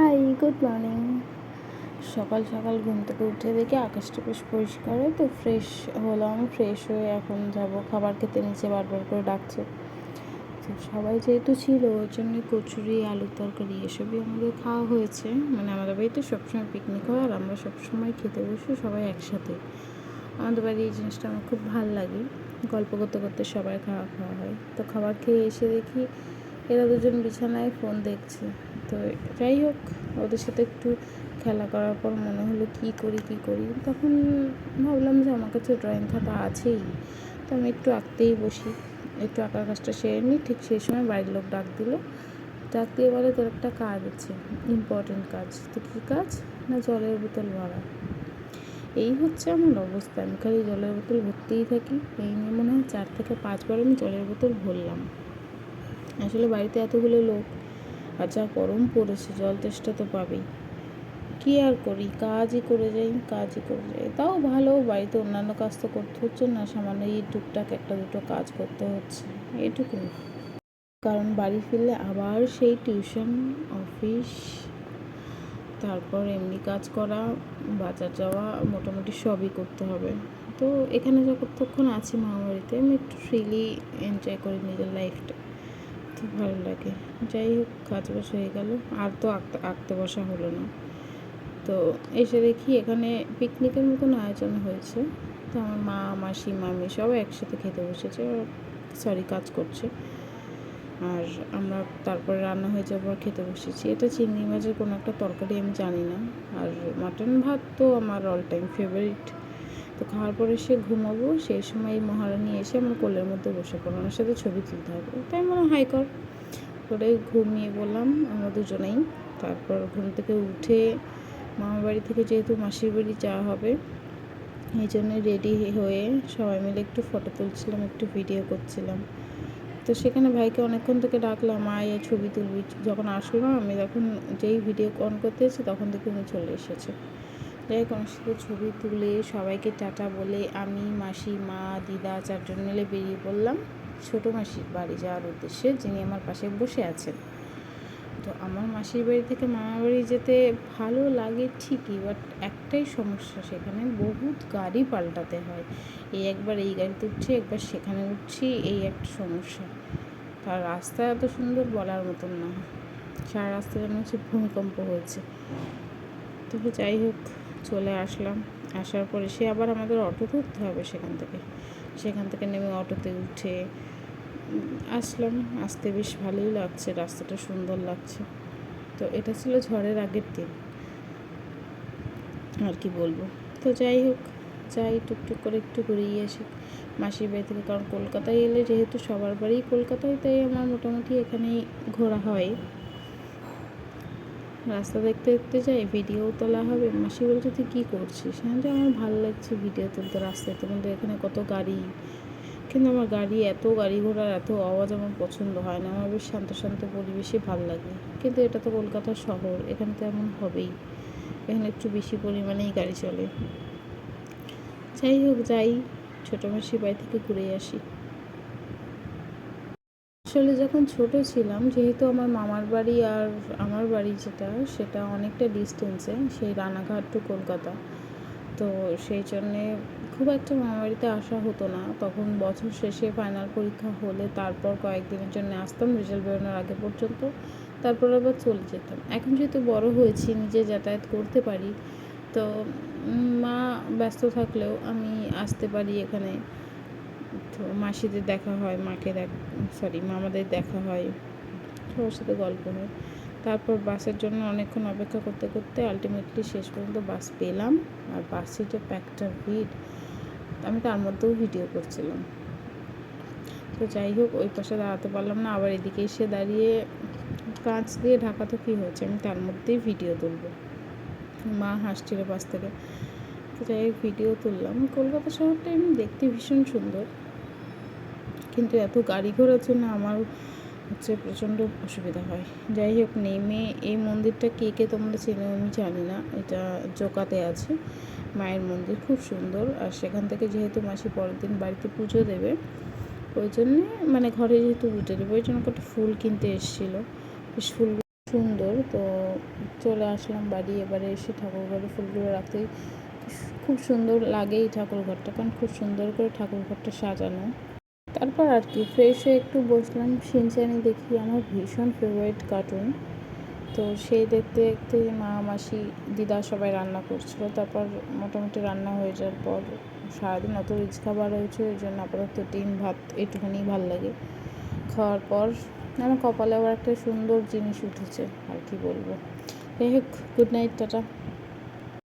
Hi good morning সকাল সকাল ঘুম থেকে উঠে দেখি আকাশটা বেশ পরিষ্কার তো ফ্রেশ হলাম ফ্রেশ হয়ে এখন যাব খাবার খেতে, নিচে বারবার করে ডাকছে। তো সবাই যেহেতু ছিল ওই জন্য কচুরি, আলুর তরকারি এসবই আমাদের খাওয়া হয়েছে। মানে আমাদের বাড়িতে সবসময় পিকনিক হয় আর আমরা সবসময় খেতে বসি সবাই একসাথে। আমাদের বাড়ি এই জিনিসটা আমার খুব ভালো লাগে। গল্প করতে করতে সবাই খাওয়া খাওয়া হয়। তো খাবার খেয়ে এসে দেখি এরা দুজন বিছানায় ফোন দেখছে। তো যাই হোক, ওদের সাথে একটু খেলা করার পর মনে হলো কী করি কী করি। তখন ভাবলাম যে আমার কাছে ড্রয়িং খাতা আছেই। তো আমি একটু আঁকতেই বসি। একটু আঁকার কাজটা সেরে নিই, ঠিক সেই সময় বাড়ির লোক ডাক দিল। ডাক দিয়ে বলে, তোর একটা কাজ আছে ইম্পর্টেন্ট কাজ। তো কী কাজ? না জলের বোতল ভরা? এই হচ্ছে আমার অবস্থা। আমি খালি জলের বোতল ভরতেই থাকি। এই নিয়ে মনে হয় চার থেকে পাঁচবার আমি জলের বোতল ভরলাম। আসলে বাড়িতে এতগুলো লোক আর যা গরম পড়েছে, জল তেষ্টা তো পাবেই। কী আর করি? কাজই করে যাই, কাজই করে যাই। তাও ভালো, বাড়িতে অন্যান্য কাজ তো করতে হচ্ছে না, সামান্য এই টুকটাক একটা দুটো কাজ করতে হচ্ছে এইটুকুই কারণ বাড়ি ফিরলে আবার সেই টিউশন, অফিস, তারপর এমনি কাজ করা, বাজার যাওয়া, মোটামুটি সবই করতে হবে। তো এখানে যতক্ষণ আছি বাড়িতে, আমি একটু ফ্রিলি এনজয় করি নিজের লাইফটা তো ভালো লাগে। যাই হোক কাজ বাজ হয়ে গেল। আর তো আঁকতে আঁকতে বসা হলো না। তো এসে দেখি এখানে পিকনিকের মতন আয়োজন হয়েছে। তো আমার মা, মাসি, মামি সবাই একসাথে খেতে বসেছে। সরি কাজ করছে। আর আমরা তারপরে রান্না হয়ে যাওয়ার খেতে বসেছি। এটা চিংড়ি মাছের কোনো একটা তরকারি আমি জানি না। আর মাটন ভাত তো আমার অল টাইম ফেভারিট তো খাওয়ার পরে সে ঘুমাবো, সেই সময় এই মহারানী এসে আমার কোলের মধ্যে বসে পড়ল ওনার সাথে ছবি তুলতে হবে। তাই মনে হাই কর। করে ঘুমিয়ে বললাম, আমরা দুজনেই। তারপর ঘুম থেকে উঠে মামার বাড়ি থেকে যেহেতু মাসির বাড়ি যাওয়া হবে, এই জন্য রেডি হয়ে সবাই মিলে একটু ফটো তুলছিলাম, একটু ভিডিও করছিলাম। তো সেখানে ভাইকে অনেকক্ষণ থেকে ডাকলাম, আয় ছবি তুলবি। যখন আসলো আমি তখন যেই ভিডিও অন করতে এসেছি, তখন থেকে উনি চলে এসেছে। যাই সাথে ছবি তুলে সবাইকে টাটা বলে আমি, মাসি, মা, দিদা চারজন মিলে বেরিয়ে পড়লাম ছোটো মাসির বাড়ি যাওয়ার উদ্দেশ্যে, যিনি আমার পাশে বসে আছেন। তো আমার মাসির বাড়ি থেকে মামার বাড়ি যেতে ভালো লাগে ঠিকই বাট একটাই সমস্যা, সেখানে বহুত গাড়ি পাল্টাতে হয়। এই একবার এই গাড়িতে উঠছি, একবার সেখানে উঠছি, এই একটা সমস্যা। তার রাস্তা এত সুন্দর বলার মতন না। সারা রাস্তা যেন হচ্ছে ভূমিকম্প হয়েছে। তবে যাই হোক। চলে আসলাম। আসার পরে সে আবার আমাদের অটো ধরতে হবে সেখান থেকে। সেখান থেকে নেমে অটোতে উঠে আসলাম। আসতে বেশ ভালোই লাগছে, রাস্তাটা সুন্দর লাগছে। তো এটা ছিল ঝড়ের আগের দিন। আর কি বলব? তো যাই হোক, যাই টুকটুক করে একটু ঘুরিয়ে আসি মাসির বাড়ি থেকে। কারণ কলকাতায় এলে যেহেতু সবার বাড়ি কলকাতায়, তাই আমার মোটামুটি এখানেই ঘোরা হয়। রাস্তা দেখতে দেখতে যাই ভিডিও তোলা হবে। মাসি বলছে, তুই কী করছিস? হ্যাঁ যে আমার ভালো লাগছে ভিডিও তুলতে রাস্তায় কিন্তু এখানে কত গাড়ি? কিন্তু আমার গাড়ি, এত গাড়ি ঘোড়ার এত আওয়াজ আমার পছন্দ হয় না। আমার বেশ শান্ত শান্ত পরিবেশে ভালো লাগে। কিন্তু এটা তো কলকাতার শহর, এখানে তো এমন হবেই। এখানে একটু বেশি পরিমাণেই গাড়ি চলে। যাই হোক, যাই। ছোটো মাসি বাড়ি থেকে ঘুরে আসি। আসলে যখন ছোট ছিলাম, যেহেতু আমার মামার বাড়ি আর আমার বাড়ি যেটা, সেটা অনেকটা ডিস্টেন্সে সেই রানাঘাট টু কলকাতা। তো সেই জন্যে খুব একটা মামাবাড়িতে আসা হতো না। তখন বছর শেষে ফাইনাল পরীক্ষা হলে তারপর কয়েকদিনের জন্য আসতাম রেজাল্ট বেরোনোর আগে পর্যন্ত। তারপর আবার চলে যেতাম। এখন যেহেতু বড় হয়েছি, নিজে যাতায়াত করতে পারি, তো মা ব্যস্ত থাকলেও আমি আসতে পারি এখানে। তো মাসিদের দেখা হয়, মাকে দেখ সরি মামাদের দেখা হয়, সবার সাথে গল্প হয়। তারপর বাসের জন্য অনেকক্ষণ অপেক্ষা করতে করতে আলটিমেটলি শেষ পর্যন্ত বাস পেলাম। আর বাসে যে প্যাকটা ভিড়, আমি তার মধ্যেও ভিডিও করছিলাম। তো যাই হোক, ওই পাশে দাঁড়াতে পারলাম না। আবার এদিকে এসে দাঁড়িয়ে কাঁচ দিয়ে ঢাকা তো কী হয়েছে, আমি তার মধ্যেই ভিডিও তুলব। মা হাসছিল পাশ থেকে। তো ভিডিও তুললাম, কলকাতা শহরটা এমনি দেখতে ভীষণ সুন্দর। কিন্তু এত গাড়ি ঘোড়ার জন্য আমার হচ্ছে প্রচণ্ড অসুবিধা হয়। যাই হোক, নেমে এই মন্দিরটা কে কে তোমরা চেনো আমি জানি না। এটা জোকাতে আছে, মায়ের মন্দির খুব সুন্দর। আর সেখান থেকে যেহেতু মাসি পরের দিন বাড়িতে পুজো দেবে, ওই জন্যে মানে ঘরে যেহেতু পুজো দেবে, ওই জন্য একটা ফুল কিনতে এসেছিল। বেশ ফুল সুন্দর, তো চলে আসলাম বাড়ি। এবারে এসে ঠাকুর ঘরে ফুলগুলো রাখতেই খুব সুন্দর লাগে এই ঠাকুর ঘরটা কারণ খুব সুন্দর করে ঠাকুর ঘরটা সাজানো। তারপর আর কি ফ্রেশ হয়ে একটু বসলাম সিনচানি দেখি আমার ভীষণ ফেভারিট কার্টুন তো সেই দেখতে দেখতে মা, মাসি, দিদা সবাই রান্না করছিল, তারপর মোটামুটি রান্না হয়ে যাওয়ার পর সারাদিন অত রিচ খাবার হয়েছে, ওই জন্য আপাতত ডিম, ভাত এটুখানি ভালো লাগে। খাওয়ার পর আমার কপালে আবার একটা সুন্দর জিনিস উঠেছে, আর কি বলব। যাই হোক গুড নাইট টাটা।